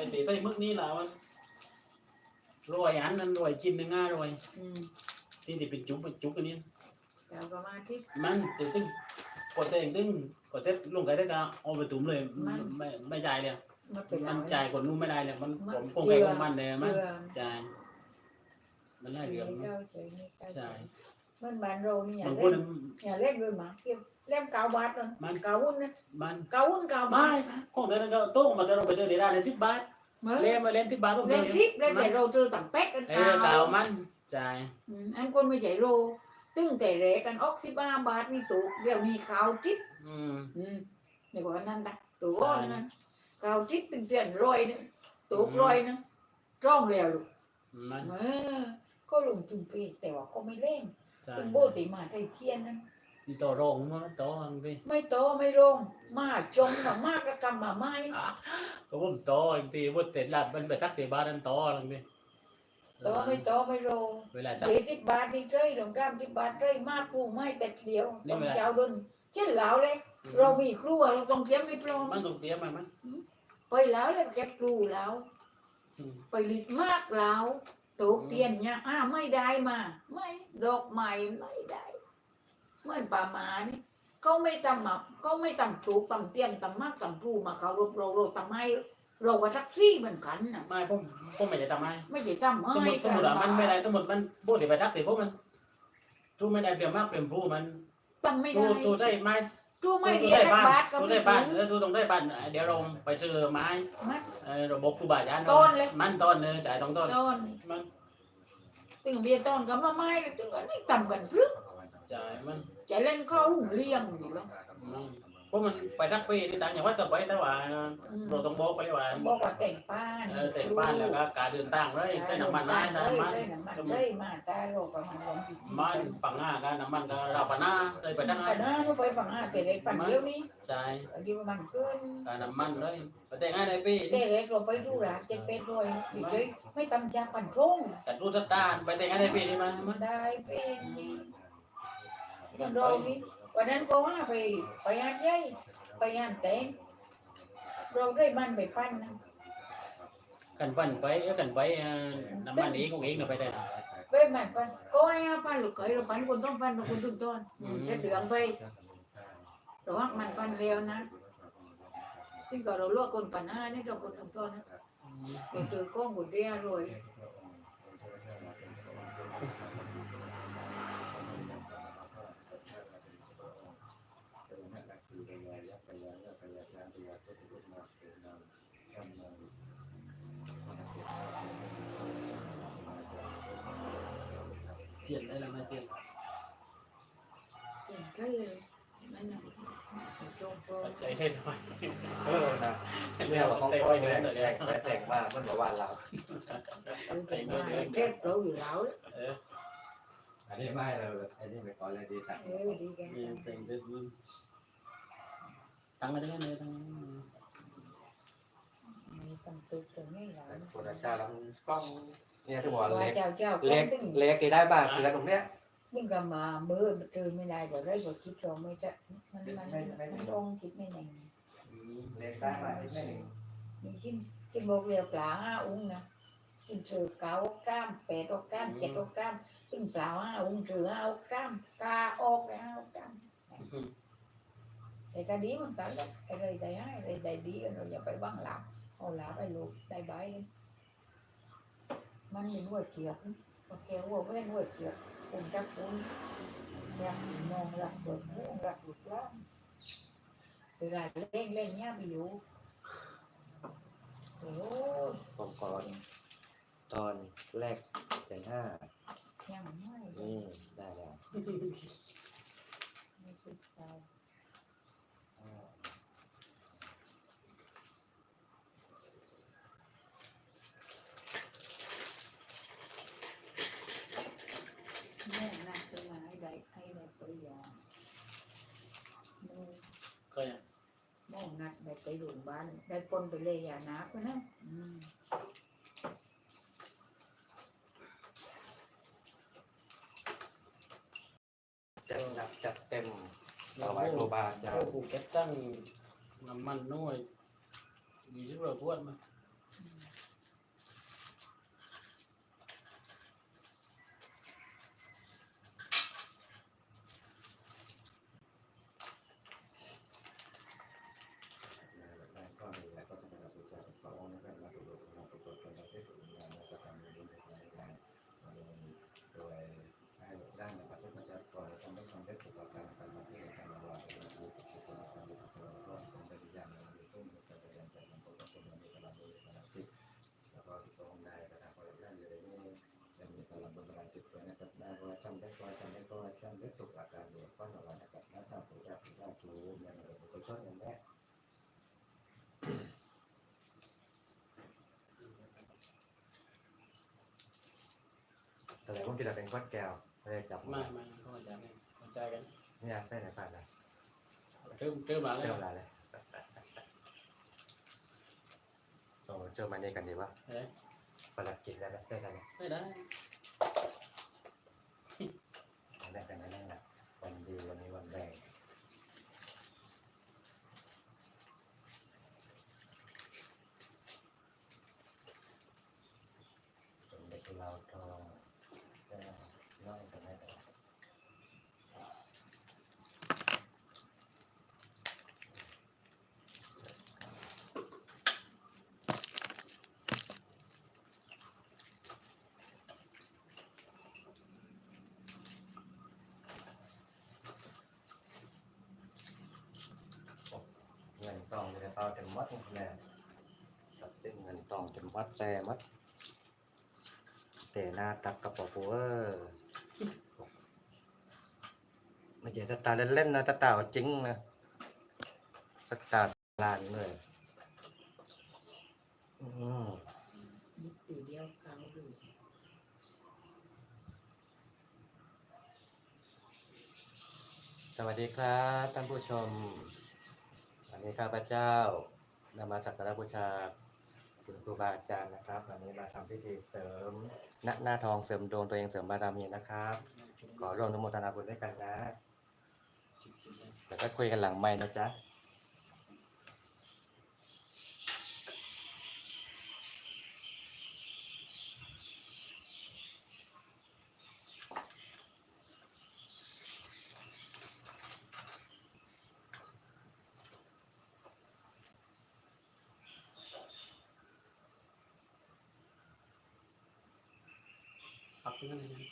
อ้ตีใต้มึกนี่แหละมันรวยอันนั้นรวยชิ้นหนึ่งง่ายรวยอืมที่ที่เป็นจุ๊บเป็นจุ๊บอันนี้ แล้วก็มาที่ มันตึ้งตึ้งกดเองตึ้งกดเซ็ตลงไก่ได้ก็เอาไปตุ้มเลยมัน ไม่ไม่จ่ายเลยมาเป็นมันอะไรจ่ายกดนู้นไม่ได้เลยมันมันผมคงไปของมันเลยมันเชื่อจ่ายมันได้อันเรื่นี้องเจ้าเฉยนี่เจ้าเฉใช่ยมันบานเรานี่อย่าบางคเล่นนอย่าเล่นด้วยหมาเก็บเล่นเกาบาทเลยมัน เกาวุ่นนะมันเกาวุ่นเกาบาไม่ทของเดินก็โต้งมาเดินไปเจอเดี๋ยวได้เลยสิบบาทเมื่อเล่นมาเล่นสิบบาทผมเล่นคลิปเล่นแต่เราเจอต่างแป๊กกันเออเก่ามันจ่ายอืมอันคนไม่ใช่โลตึ้งแต่แรกกันออกที่บ้าบาทนี่ถูกเดี๋ยวมีข่าวทิปอืม อืมเดี๋ยวก่อนนั่นตะตัวก้อนนั้นข่าวทิปเป็นเตือนรอยนึงถูกรอยนึงร้องเร็วลูกมันเออก็ลงทุนไปแต่ว่าก็ไม่เล่นจ่ายคุณโบติมาไทยเทียนนั้น ที่โตโรงมั้งโตอังที่ไม่โตไม่ลงมากจมกับมากระกำมาไม่ก็ผมโตอังที่ว่าเต็ดหลับมันไปทักเตะบ้านนั่นโตอังที่โตไม่โตไม่ลงเวลาจับเด็กที่บาทนี่เจ้ยลงกล้ามที่บาทเจ้ยมากครูไม่แต่เดียวนี่ต้องเวลาเจ้าดนเช่นเหลาเลย เรามีครูอะเราต้องเตรียมไม่พร้อมมันต้องเตรียมมามั้ยไปแล้วแล้วเก็บครูแล้วไปลิดมากแล้วตกเตียนเนี่ยอ้าไม่ได้มา ไม่ดอกไม้ไม่ได้ เหมื่อนป่าหมานี่ก็ไม่ตำหมักก็ไม่ตำถูกตำเตียนตำมากตำผู้มาเขารบเราเราตำไม่เราว่าทักซี่เหมือนกันนะไม่ผมผมไม่ได้ทำให้ไม่ใช่ตำสมมไม่ติสมมติว่ามันไม่ได้สมมติมันพูดเดี๋ยวไปทักเตะพวกมันทูไม่ได้เปลี่ยนมากเปลี่ยนผู้มันตำไม่ทูได้ทูได้ไม้ทูทูไม่ทูเดียได้วบ้านบาทก็ทูไม่ได้บ้านถึงแล้วทูต้องได้บ้านเดี๋ยวเราไปเจอไม้มัดเออระบบครูบาอาจารย์ต้นเลยมันต้นเนอจ่ายต้องต้นต้นมันตึงเบียร์ต้นก็มาไม่เลยตึงอันนี้ต่ำกันพรึก จ่ายมันจะเล่นเข้าหุ่นเลี้ยงอยู่แล้วมันเพราะมันไปทักปีนี่ต่างจังหวัดก็ไปแต่ว่าอืมเราต้องบอกไปว่าบอกว่าแต่งป้านเออแต่งบ้านแล้วก็การเดินทางเลยใช้น้ำมันไม้น้ำมันใช้น้ำมันเลยมาตาโลกประมาณสองปีมันฝั่งหน้ากันน้ำมันก็เราปะหน้าเลยไปปัทางไหนนหน้าหนูไปฝั่งหน้าแต่เล็กปันเดียวนี้จ่ายอันนี้ประมาณเกินการน้ำมันเลยไปแต่งให้ในปีแต่เล็กเราไปดูร้านเจ็ดเป็ดด้วยอยู่เฉยไม่ตำจากปันพงกันรูสตาร์ไปแต่งให้ในปีนี่มามาได้เป็น นี่มันรอนี่วันนั้นก็ว่าไปไปงานใหญ่ไปงานแต่งเราได้มันไปปั้นนะกันปั่นไปเอ้ยกันไปเอ่อน้ำมันเองของเองเนาะไปแต่ไปมันปั้นก็ให้อาปั้นลูกเคยเราปั้นคนต้องปั้นเราคนถึงต้นอืมจะเหลืองไปแต่ว่ามันปั้นเร็วนะซึ่งก็เราลวกคนปั้นหน้านี่เราคนถึงต้นนะเราเจอกล้องคนเดียวเลยเทียนได้แล้วไหมเทีย นเก่งก็เลยนั่นน่ะโจมโปรใจได้ทำไมเออนะเรื่เนี่อยงเราของเขาเตะแต่ไว้งเดือนเดียวแต่งแต่งมากมันบอกว่าเราเก่งมากเก็บเราอยู่แล้วเอออันนี้ไม่เราอันนี้ไม่ขอเลยดีแต่งเออดีกันมีเต็งดึกมันตั้งมาได้เลยตั้ง มีตำตุกตรงนี้หลายคนละเจ้าแล้วกล้องเนี่ยที่บอกว่าเล็กเจ้าเจ้าเล็กตึงเล็กที่ได้บ้างเกลือตรงเนี้ยมึงก็มามือมันตื่นไม่ได้ก็ได้ก็คิดเราไม่จะมันมันมันลงคิดไม่แน่เล็กได้บ้างนิดนึงมีกินกินบอกเรียวปลาห้าอุ้งนะกินเสือเก้ากล้ามแปดอกกล้ามเจ็ดอกกล้ามกินปลาห้าอุ้งเสือห้าอกกล้ามกาออกแล้วห้าอกกล้ามแต่ก็ดีเหมือนกันแหละอะไรได้ให้อะไรได้ดีเราอย่าไปบังหลับ เอาหลับไปลูกได้ใบเลยมันมีหัวเฉียบโอเคหัวเว้นหัวเฉียบปุ่มจับปุ่มรักมองรักเบิกม่วงรักหลุดล่างเวลาเล่นเล่นเนี้ยไปอยู่โอ้ยผมก่อนตอนแรกแต่งห้ายังไม่ได้นี่ได้แล้ว ไม่สุดใจแม่น่าจะมาให้ได้ให้ได้ตัวอย่างมึง เคยอะ มอง นัดได้ไปโรงพยาบาลได้ปนไปเลยยานักนะอืมจัดหนักจัดเต็มเอาไว้ครูบาอาจารเราย์ ผูกเก็บตั้งน้ำมันน้อยมีที่เราพวดมา อ ก็มีแล้วก็จะได้รับรู้จากพระองค์นะครับมาตรวจมาตรวจกันประเทศอื่นมาแล้วก็ทำในเรื่องของการโดยให้ด้านนะครับที่ประชากรทำให้ความได้ถูกการการมาที่การระวังและรู้ทุกสิ่งของการดูแลก็ต้องได้อย่างในต้นจะเป็นการจัดการของคนในตลาดโดยตลาดจิตแล้วก็ที่ตรงได้กระทำอะไรได้เลยนี่จะมีตลาดบนตลาดจิต ด้วยนะครับได้ว่าทำได้ก็ทำได้ก็ทำได้ถูกอาการโดยข้อระวังนะครับถ้าทำถูกแบบถูกแบบถูกอย่างไรก็ชอบอย่างนี้แต่ไหนพวกที่เราเป็นก้อนแก้วไม่ได้จับมามาเข้าใจกันเข้าใจกันเนี่ยใช่ไหนผ่านนะเริ่มเริ่มมาแล้เชื่อวเวลาเลยโอ้เชื่อมาเนี่ยกันดีวะเฮ้ยประหลัดกิจแล้วนะใช่กันไหมไม่ได้ได้กันนั่นแหละ วันดีวันนี้วันแรงเป็นเด็กเราทองก็น้อยกันได้ เงิน ตองในกระเป๋าเต็มวัดแน่ตัดเส้นเงินตองเต็มวัดแจมัดแต่หน้าตักกระเป๋าปูเออไม่ใช่สตาเล่นๆนะสตาร์เอาจริงนะสตาลานเลยอืมตีเดียวเขาดูสวัสดีครับท่านผู้ชม วันนี้ข้าพเจ้านำมาสักการะบูชาคุณครูบาอาจารย์นะครับวันนี้มาทำพิธีเสริมหน้าหน้าทองเสริมดวงตัวเองเสริมบารมีนะครับ ขอร่วมอนุโมทนาบุญด้วยกันนะเดี๋ยวก็คุยกันหลังไม่นะจ๊ะ ปักนั่นเอง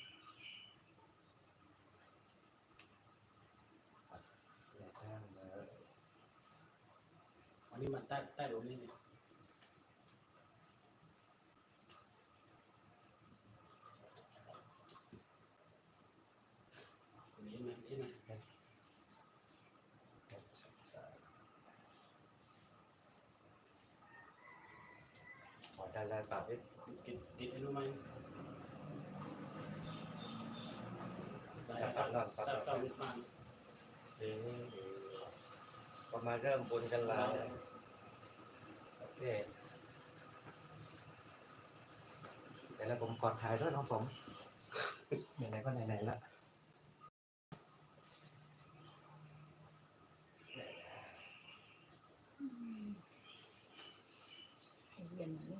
อย่าแจ้งเลย วั นนี้มันใต้ใต้หลุมนี่เนี่ยนี่นะนี่นะขอได้แล้วปากนิดติดติดไอ้รู้ไหมได้ปาครักบนอนปากได้นครัอบนมิสมานดีก็มาเริ่มบุญกันแล้วโอเคเดี๋ยวแล้วผมกอดถ่ายด้วยของผมไหนๆก็ไหนๆละเรียนนี่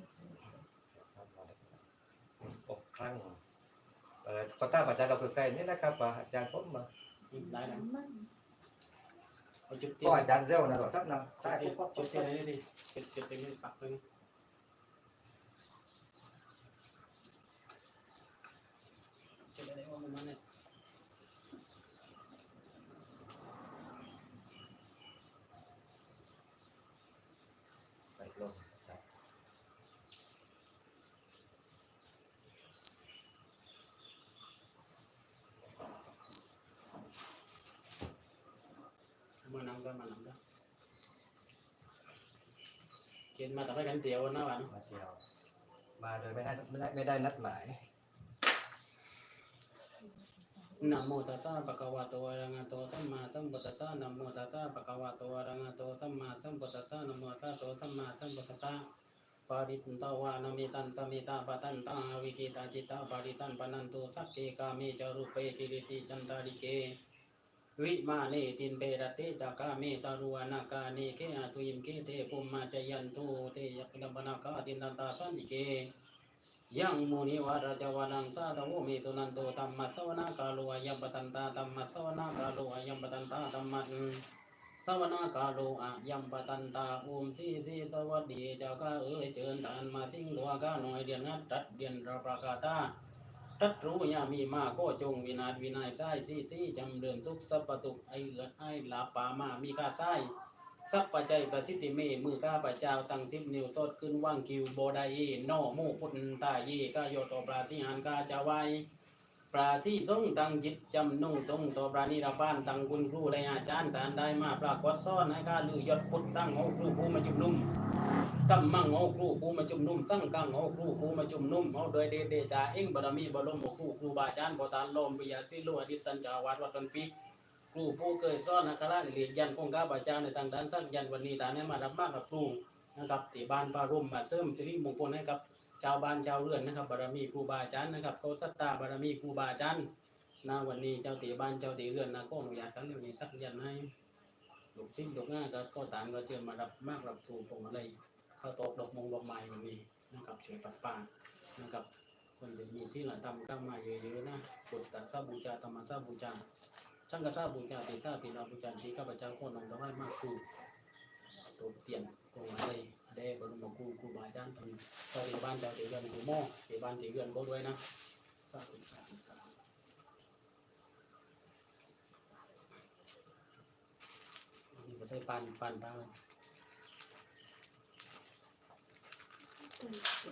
อกครั้งเอ่อก็ตามอาจารย์เราใกล้ๆนี่นะครับว่าอาจารย์ผมมาได้นะมัน เอาจุดเตีก็อาจารย์เร็วนะหรอสักนะใต้จุปุ๊ดบปุ๊บจุปุ๊ดบเตีนี่ดิจุดจุดเตีนี่ปักเลยจุดอะไรว่ามันเนี่ย ไปลงครับ มานำก็มานำก็เกณฑ์มาแต่ไม่กัน เตียวนะวันมาเที่ยว มาโดยไม่ได้ไม่ได้ไม่ได้นัดหมายนะโมตัสสะภะคะวะโตอะระหะโตสัมมาสัมพุทธัสสะนะโมตัสสะภะคะวะโตอะระหะโตสัมมาสัมพุทธัสสะนะโมตัสสะโตสัมมาสัมพุทธัสสะปาริตตวานามิตันสมิตาปตันตาวิกิตาจิตตาปาริตันปนันตุสัพเพกามิจารุเปกิริติจันตาริเก วิมาเนตินเปรติจากาเมตารุวนาคาเนเคอาตุยิมเคเตปุมมาจยันตุเตยักษ์บนาคาตินันตาสันติเกยังมุนิวาราจวานังสาตวเมตุนันโตตัมมัสวนาคาโลอายัมปตันตาตัมมัสวนาคาโลอายัมปตันตาตัมมัสสวนาคาโลอายัมปตันตาอุมสีสีสวัสดีเจ้าข้าเอ๋ยเชิญทานมาสิงตัวก้าหน่อยเดียนนัดตัดเดียนราประกาตา ตัดรู้ยามีมาก็จงวินาศวินัยใช้สีสีจำเริญสุขสัพพตุกไอเอือดไอลาปามามีกาไส้สัพปัจจัยประสิทธิเมมือข้าพเจ้าตั้งสิบนิ้วตดขึ้นว่างคิวโบไดเยนอมูพุทธตาเยกาโยโตปราสิหันกาจาไวปราสิทรงตั้งจิตจำนุ่งตรงต่อปรานิรบานตั้งคุณครูและอาจารย์ทานได้มาปรากฏซ่อนให้ข้าลือยศพุทธตั้งเอาครูผู้มาจุมนุม ตั้มมั่งเอาครูผู้มาจุมนุ่มตั้งกังเอาครูผู้มาจุมนุ่มเอาโดยเดเดจาเอ็งบารมีบารมครูครูบาอาจารย์ปตานลมปิยาสิโลอดิตันจาวัดวัดตันปีครูผู้เคยสอนนักการะเรียนยันคงข้าพเจ้าในทางด้านสักยันวันนี้ตาเนี่ยมารับมากกับครูนะครับที่บ้านปารุมมาเสริมสิริมงคลให้กับชาวบ้านชาวเรือนนะครับบารมีครูบาอาจารย์นะครับเขาศรัทธาบารมีครูบาอาจารย์นาวันนี้เจ้าตีบ้านเจ้าตีเรือนนะก็อนุญาตกันเรื่องนี้สักยันให้ลูกชิ้นลูกง่าก็ก็ตามก็เชิญมารับมากรับครูผมอะไร ข้าวตกดอกมงดอกไม้วันนี้นะครับเชิญปัดป่านะครับคนจะมีที่หลังทำข้ามมาเยอะๆนะกดตัดซาบูชาธรรมซาบูชาช่างกระทาบูชาตีข้าตีนาบูชาตีข้าพเจ้าโคนองถวายมากครูตัวเตียนตัวอะไรแด่บรมครูครูบาอาจารย์ทำเจ้าตีบ้านเจ้าตีเรือนครูหม้อตีบ้านตีเรือนก็ด้วยนะสาธุสาธุสาธุนี่ก็ใช้ปานปานป็น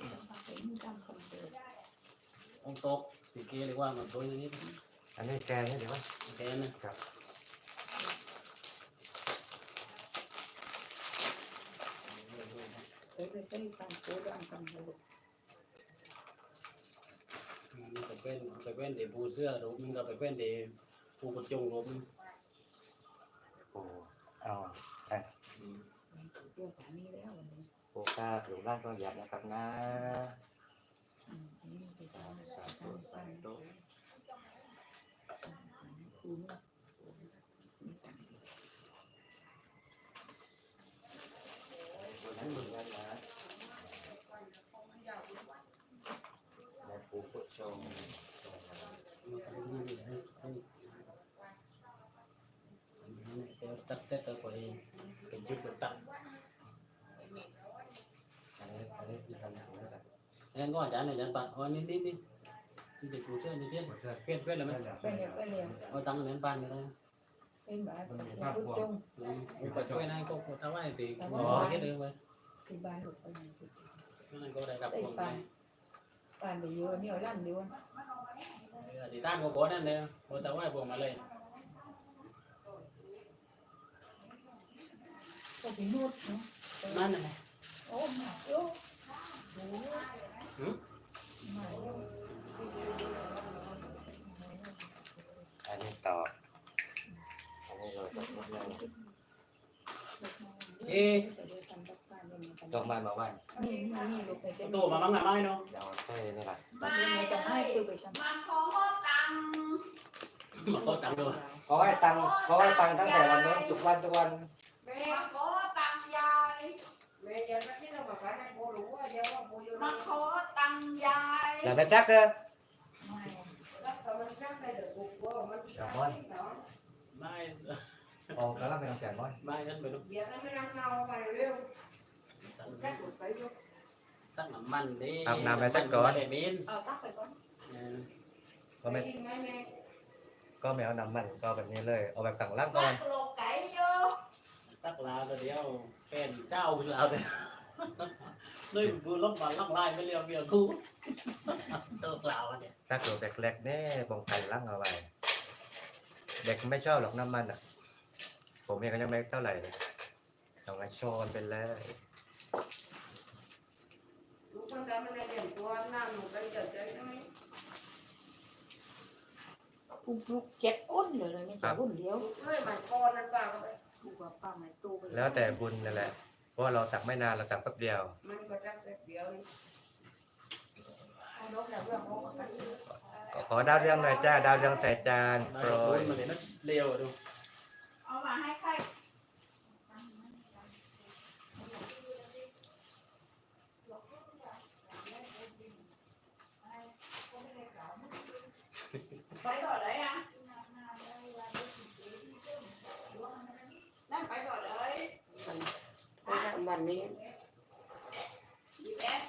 กรรมคนเดิมองค์ตกตีเกเรียกว่ามันโดยอย่างนี้อันนี้แกนี่เดี๋ยวว่าแกนะครับเอ้ยไปเป็นกรรมโกดังกรรมโลกมันก็เป็นไปเป็นเดี๋ยวผู้เสื้อรูปมันก็ไปเป็นเดี๋ยวผู้กระจงรูปนึงโอ้เอาเอ้ยอืมเรื่องแบบนี้แล้ววันนี้ โอ้กล้าหรือร่างก็หยับนะครับนะอืมอันนี้ไปสาทำธุสาสร้าธุงสสาร้างธุครูเนี่ยมีตังค์บุญนั้นบุญนั้นนะแม่ปู่ผู้ชมตัดแต่ตัวคนเองเป็นจุดเป็นตัด อันนี้อันนี้ที่ทำถูกแล้วกัน งั้นก็อาจารย์อาจารย์ปัดอ๋อนี่นี่นี่นี่เป็นผู้เชื่อนี่เชื่อเพื่อนเพื่อนเลยไหมเป็นเดียวก็เรียนเอาตังค์เหรียญปันเลยนะเป็นแบบพุทธจงผมก็ช่วยนายก็ทำให้ตีอ๋อแค่เดิมไปที่บ้านลูกเป็นนั่นก็ได้กับใส่ผมปานปานไปอยู่อันนี้เอาลั่นดีวะตีต้านก็โกนั่นเลยโอ้ทำให้ผมมาเลยก็พี่นุชเนาะนั่นนะโอ้มาโอ้โหหืมมาโอ้อันนี้ต่อ อันนี้เราจะพูดเรื่องเอ๊ะดอกไม้มาไหว้นี่นี่นี่ลูกไปเต็มตู้มาบ้างไงไม่เนาะเดี๋ยวใช่นี่แหละตัดเลยจะให้คือไปทำมาขอตังค์มาขอตังค์ด้วยเขาให้ตังค์เขาให้ตังค์ตั้งแต่วันนู้นทุกวันทุกวัน แม่ขอตังค์ยายแม่ยังไม่ได้มาขายให้โบรู้ว่าเดี๋ยวว่าโบอยู่มาขอตังค์ยาย อย่าไปจักเด้อไม่แล้วก็มันจังได้เด็กกูกลัวมันมีอะไรเนาะไม่ออกแล้วไม่ต้องจ่ายม้อนไม่นั่นไปดูเดี๋ยวถ้าไม่นั่งเอาไปเร็วจักกูไปอยู่ตั้งน้ำมันดิเอาตักไปก่อนก็ไม่กินไหมแม่ก็ไม่เอาน้ำมันก็แบบนี้เลยเอาแบบต่าง ตักลาตัวเดียวแฟนเจ้าเราเลยเลยกูลบมาลักลายไม่เรียวเบียกูตัวเปล่าเนี่ยถ้าเกิดเด็กๆเนี่ยบงไก่ล่างเอาไว้เด็กไม่ชอบหรอกน้ำมันอะ ผมเองก็ยังไม่เท่าไหร่เลยต้องให้ช้อนไปเลยลูกคนทำอะไรเด่นตัวน้ำหนูไปเจอใจใช่ไหมปุกลุกเจ็ดอ้นเลยไม่ใช่อ้นเดียวลูกเอ้ยมันคอนนั่นป้าก็ไป ปุกว่าป้าไม่ตู้ไปแล้วแต่บุญนั่นแหละ เพราะว่าเราตักไม่นานเราตักแป๊บเดียวมันก็จักแป๊บเดียวนี่เอานกแล้วเรื่องของมันขอดาวเรืองหน่อยจ้าดาวเรืองใส่จานมาโปรโดยนมาเลยนะเร็วดู เอามาให้ใคร ไปก่อนเลยอะนั่นไปก่อนเลย ไปทำวั นนี้ดีแอส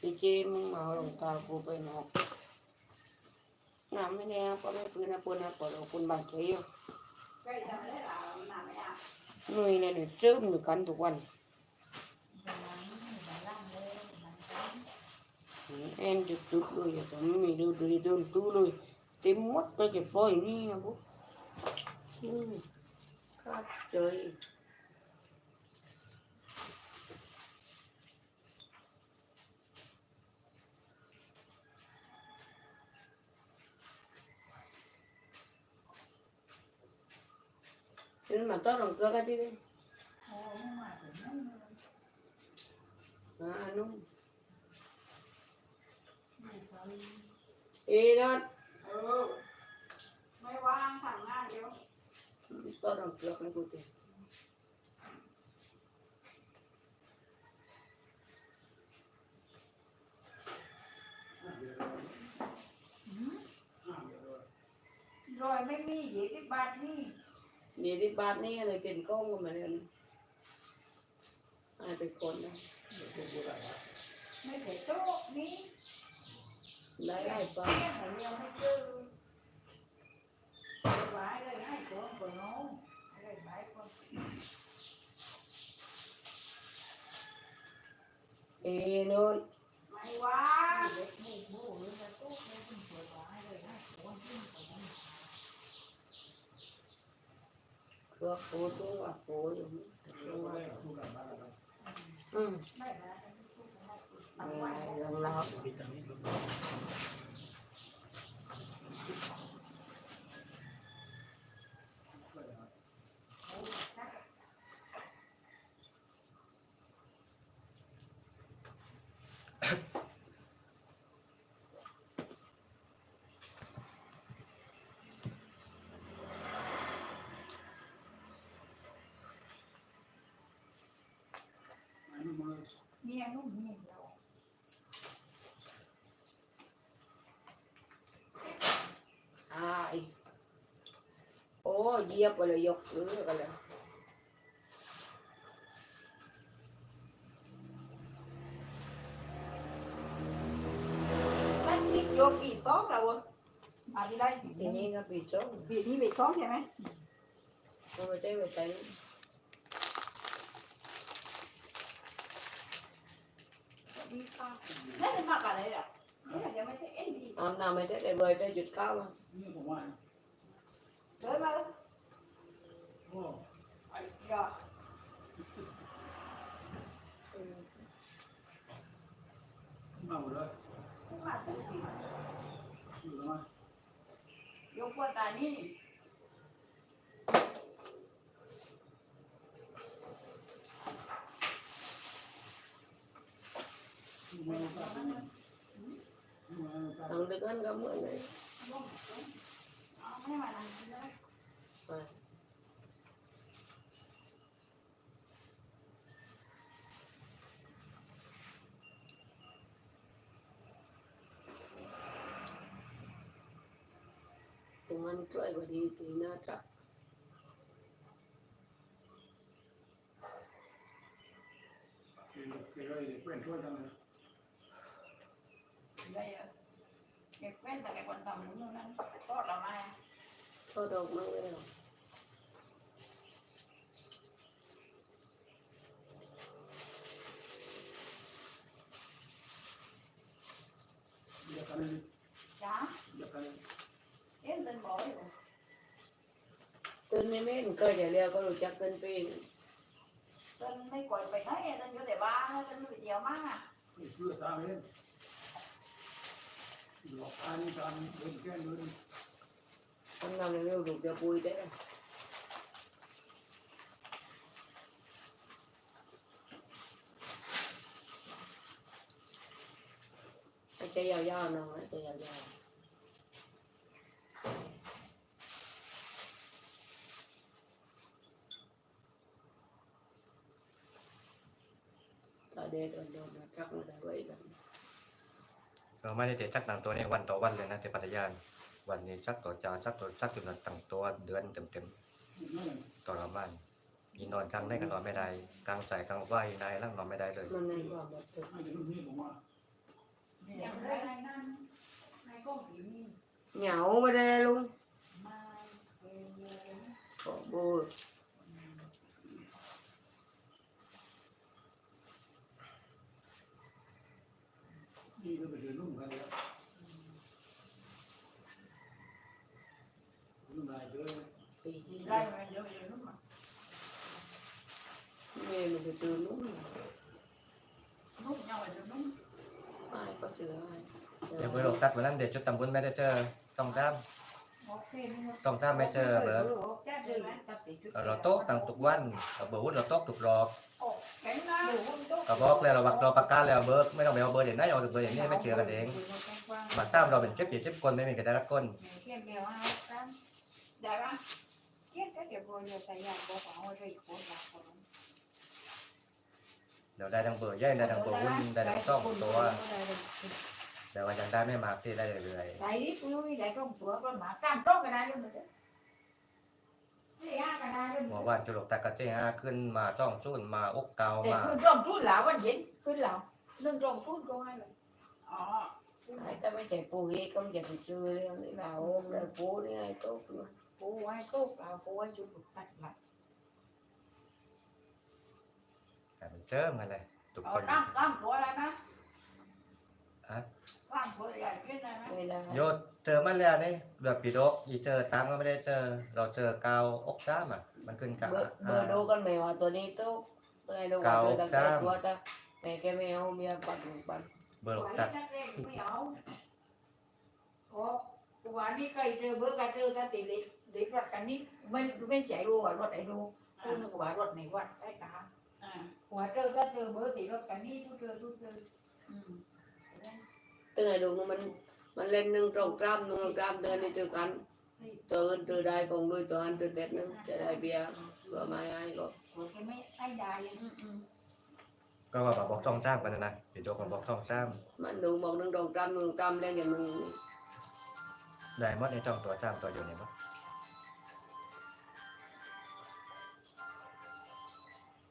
พี่เจมึงมาเอารองเท้ากูไปนอกน้ำไม่แน่ก็ไม่พื้นนะปุ่นนะปวดคุณบางทีอยู่ใกล้จะไม่ได้หรอหนาไม่เอาหนุ่ยเนี่ยเดี๋ยวเจิมอยู่กันทุกวันเอ็นจุดจุดๆเลยอย่าทำไม่ดูดูดูดูเลยเต็มหมดเลยจะปล่อยนี่นะปุ๊อื มขาดใจ Nên mà tốt lòng cưa cái đi đi. À, đúng. Đi đó, เออไม่ว่างทำงานเดี๋ยว tốt lòng cưa cái cụ tiền. รอยไม่มียี่สิบบาทนี่ Đi đi bát ní này tiền công của mình này. Ai phải con đâu. ไม่ใช่โต๊ะนี่ Lấy ai เป ba. ลี่ยน เรียงไม่เจอไว้เลยให้ตัวคนน้องเลยไว้คน Ê nôn. ไม่ว่าง Cưa phố xuống và phố rồi. Ừ. Này, này, lần nào. วิตามินเมียนุ่มเมียเรา Ai. Ồ, diệp rồi là dục nữa rồi là. สักนิดโยมปีสองเราอะที่ได้ Thì nhiên nó bị trốn. ปีนี้ปีสองใช่ไหม Tôi mà chơi mà chơi. มี ค่านั่นเป็นมากอะไรอะนี่ยังไม่ใช่เอ็นดี Hôm nào mày thấy để bơi tới chụt cao mà. นี่ผมว่าเดินมาโอ้อย่ามาหมดเลยมาตึ้งอยู่แล้วมั้ยยกว่าตานี่ อยู่มาแล้วกันอยู่มาแล้วกัน Thằng Đức Anh cảm ơn đấy. เอาไม่มานั่งเลย À. Tụi mình cười và đi thì nó chắc เกลือเด็กเป็นช่วยกันเลย đây à cái quen tại cái quan tâm muốn luôn ăn có là mai có đâu mang cái nào อยากกันเลย chả อยากกันเลย em tên bỏ đi rồi tên này mấy cơ để leo có đồ chắc tên pin tên mấy quậy phải thấy tên cho để ba nó tên bị dẻo má à นี่เพื่อตามเองห ทำงานเร็วๆดูจะปุยได้จะยาวๆน้องใจยาวๆตาเด็ดโดนนะครับมันไว้กันเราไม่ได้เจอจักหนังตัวนี้วันต่อวันเลยนะเทปัตยาน วันนี้ชักต่อจาชักตัวชักจนตั้งตัวเดือนเต็มๆทรมานยีนอนกลางได้ก็นอนไม่ได้กลางใจกลางไหวนายร่างนอนไม่ได้เลยมันในความบัดตึกอย่างไรนั่นในกล้องสีนี่เหงาไม่ได้ลุงมาเป็นเยอะขอโบยนี่ก็ไปเดินลุ่มกันแล้ว ลุ่มลายเยอะนะปีที่ได้ได้ไหมเดี๋ยวไปดูมาแม่มันจะตื่นลุงนุ่มยัดูนุ่มไอ้ก็เสือเดี๋ยวเบอร์หลกตัดวันนั้นเดี๋ยวจุดตำบุญไม่ได้เจอต้องตามต้องตามไม่เจอเบอร์แจ้งเราโต๊ะตั้งทุกวันเราเบอร์วุ้นเราโต๊ะถูกรอบโอ้แข็งนะดูหุ้นตุ๊กก็บอกแล้วเราวักเราประกาศแล้วเบอร์ไม่ต้องไปเอาเบอร์เดี๋ยวนั้เอาเบอร์อย่างนี้ไม่เชื่อกันเองมาตามเราเป็นเชฟเดี๋ยวเชฟคนไม่มีใครได้รักคน เขียนเดียวเอาตั้งได้ปะเขียนแต่เดี๋ยวพอเดี๋ยวใส่ยาบอกว่าเอาไปโคตรละคนเดี๋ยวได้ทั้งเบอร์แย่ได้ทั้งเบอร์วุ้นได้ทั้งต้องตัวเดี๋ยวว่ายังได้ไม่มากที่ได้เรื่อยใส่ดิปุ้ยได้ต้องตัวก็หมากล้ามต้องกันได้ด้วยมั้ยนี่ยากันได้ด้วยๆเมื่อวานจุลกตากระเจ้งอาขึ้นมาจ้องจุ้นมาอกเกาแต่มาขึ้นร่องทุนหลาวันเย็นขึ้นหลาเรื่องร่องทุนก็ให้เลย อ๋อไอ้แต่ไม่ใช่ปูเอกก็จะไปเจอเรื่องนี้เราเลยปูนี่ไอ้โต๊ะปูไว้ตุ๊กเอาปูไว้จุดตัดหลักแต่มันเจิมกันเลยทุกเอาคนตั้งตั้งตัวอะไรนะฮะตั้งตัวใหญ่ขึ้นได้ไหมไม่ได้โยเจอมันแล้วนี่แบบปีดกอีเจอตังก็ไม่ได้เจอ เราเจอกาวอกซ้ำอะ มันขึ้นกาเบอร์เบอร์ดูกันไม่ว่าตัวนี้โต๊ะตัวไหนดูว่าตัวตั้งแต่ตัวแต่แม่แกไม่เอาเมียปัดปัดเบอร์หลตัวกนี้ตัดนักเรีย นไม่านี้เคยเจอเบอร์กันเจอกันติเล็กเด็กวัดกันนี่ไม่ไม่ใช่รู้ว่ารถไหนรู้คือนึกว่ารถไหนวัดได้ตาหัวเจอก็เจอเบอร์ติดรถกันนี่ทุกเจอทุกเจออืมตัวไหนดูมันมันเล่นหนึ่งตรงกล้ามหนึ่งกล้ามเดินในเจอกันตัวอื่นตัวได้คงด้วยตัวอันตัวเต็ดนึงจะได้เบียร์ก็ไม่ไอ้ก็ไม่ให้ได้ก็ว่าแบบบอกช่องจ้ามกันนะนะปีดกมันบอกช่องจ้ามมันดูบอกหนึ่งตรงกล้ามหนึ่งกล้ามเล่นอย่างมึง ได้หมดในช่องตัวจ้ามตัวอยู่เนี่ยมั้ง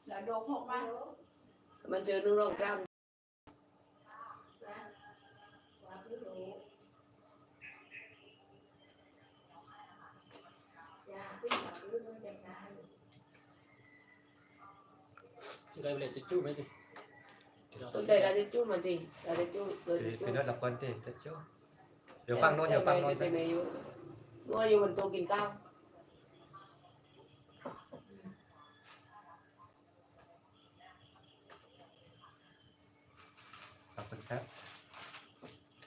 แล้วโดกหกมามันเจอหนึ่งตรงกล้ามได้เลยจะจู้ไหมดิตัวใจได้จู้มันดิได้จู้ตัวปีจู้ปีนละคนที่จะจู้เดี๋ยวฟังโน้นเดี๋ยวฟังโน้นจะไม่อยู่นัวอยู่บนโต๊ะกินข้าวขอบคุณครับ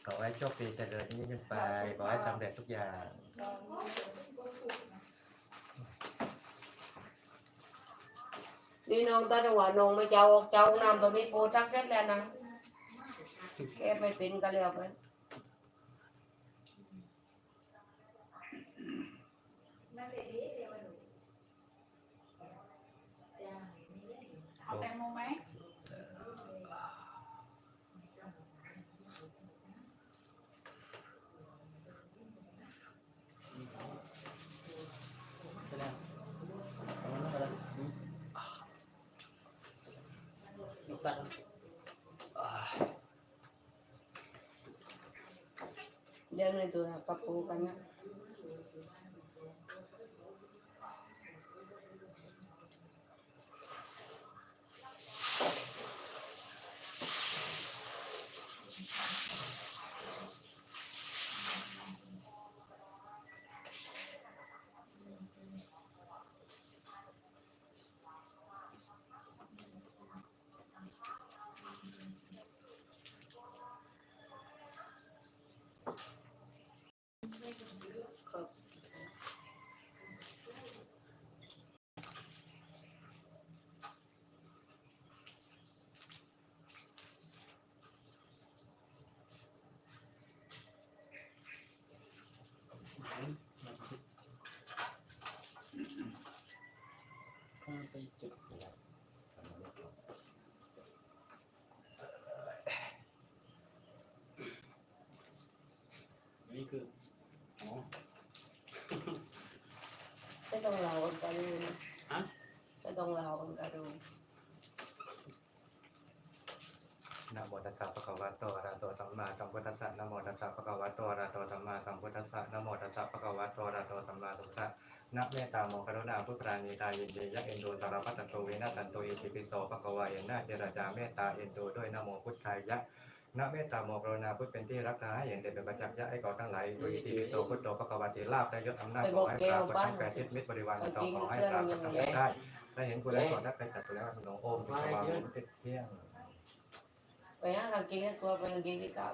ขอให้โชคดีเจริญยิ่งขึ้นไปขอให้สำเร็จทุกอย่างนี่น้องตาจังหวะน้องไม่เจ้าเจ้าน้ำตรงนี้โปรตักเก็ตแล้วนะแกไม่เป็นก็แล้วไป เอาแตงโมไหม ไปแล้วเอามาแล้วอืมหลกตัด เดี๋ยวใตัวกับปูกันนะต้องเล่ากันกันดูนะฮะไม่ต้องเล่ากันกันดูนะโมตัสสะภะคะวะโตอะระหะโตสัมมาสัมพุทธัสสะนะโมตัสสะภะคะวะโตอะระหะโตสัมมาสัมพุทธัสสะนะโมตัสสะภะคะวะโตอะระหะโตสัมมาสัมพุทธัสสะนะเมตตาโมกรุณาพุทธานิตายินดียะเอ็นดูสารพัตตโตวินาสันโตอิติปิโสภะคะวะเยนะเจรจาเมตตาเอ็นดูด้วยนะโมพุทธายะ นะเมตตาโมกรุณาพุทธเป็นที่รักษาให้เห็นเด่นเป็นประจักษ์ยะให้ก่อทั้งหลายโดยอิติปิโสพุทโธภะคะวะติลาภได้ยศอำนาจขอให้ปรากฏทั้งแปดทิศมิตรบริวารต่อขอให้ปรากฏทั้งแปดได้ได้เห็นกุแล้วก่อนได้ไปจัดกุแล้วหลวงโอมทิศวามุติเที่ยงไปหากางเกงตัวไปกางเกงที่เก่า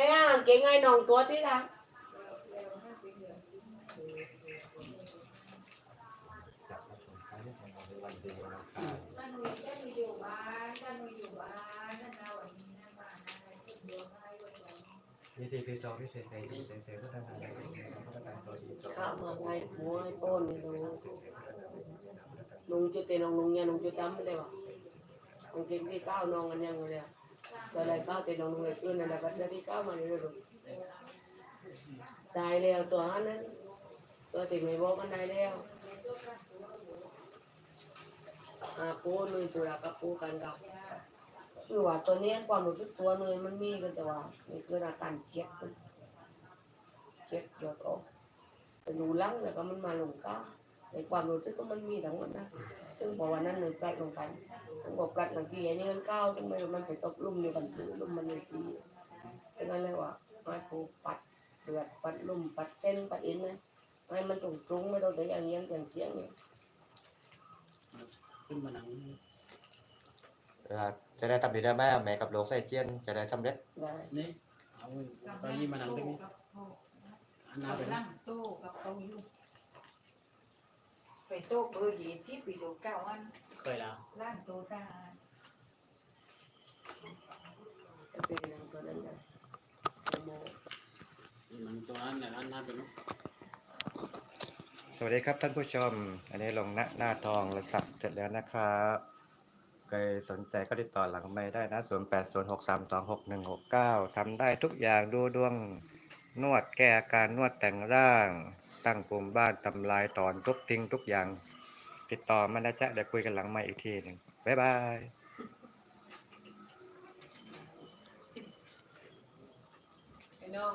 แม่กางเกงไงน้องตัวที่ละท่านมีท่านมีอยู่บ้านท่านมีอยู่บ้านท่านนาวัน ตัวเศษเก้าตัวนู้นไม่ได้หรอกกางเกงที่เก้าน้องกันยังเลยแต่อะไรเก้าเตน้องลุงเลยขึ้นอะไรก็จะที่เก้ามาเรื่อยๆได้แล้วตัวนั้นตัวติไม่บอกกันได้แล้วอาปูนุยจุฬากับปูกันกับคือว่าตัวนี้ความรู้สึกตัวเนยมันมีกันแต่ว่านี่คืออาการเจ็บมันเจ็บหยดออกแต่ดูลังแล้วก็มันมาลงก้าในความรู้สึกก็มันมีทั้งหมดนะ ซึ่งพอวันนั้นหนึ่งแปลกลงกันซึ่งบอกแปลกหลังที่ไอ้นี่มันก้าวซึ่งไม่รู้มันไปตกลุ่มเดียวกันคือลุ่มมันเลยทีดังนั้นเลยว่าไม้ปูปัดเดือดปัดลุ่มปัดเส้นปัดอินนะไม้มันตรงตรงๆไม่ต้องแต่อย่างเงี้ยอย่างเจียงเนี่ยขึ้นมาหนังเอ่อจะได้ทำดีได้ไหมแม่กับหลวงใส่เจียนจะได้สำเร็จได้นี่เอาเก้าอี้มาหนังตรงนี้อันนั้นเอาเป็นล่างโต๊ะกับเขาอยู่ ไปโต๊ะเบอร์ยี่สิบปีโลเก้าอันเคยแล้วล่างโต๊ะได้จะเป็นอย่างตัวนั้นนะโมมันตัวนั้นแหละอันนั้นเป็นสวัสดีครับท่านผู้ชม อันนี้ลงหน้าหน้าทองและสักเสร็จแล้วนะครับใครสนใจก็ติดต่อหลังไม่ได้นะ0 8 0 6 3 2 6 1 6 9ทำได้ทุกอย่างดูดวงนวดแก้อาการนวดแต่งร่าง ตั้งภูมิบ้านทำลายตอนทุบทิ้งทุกอย่าง ติดต่อมานะจ๊ะเดี๋ยวคุยกันหลังม่อีกทีหนึ่งบ๊ายบายไอ้น้อง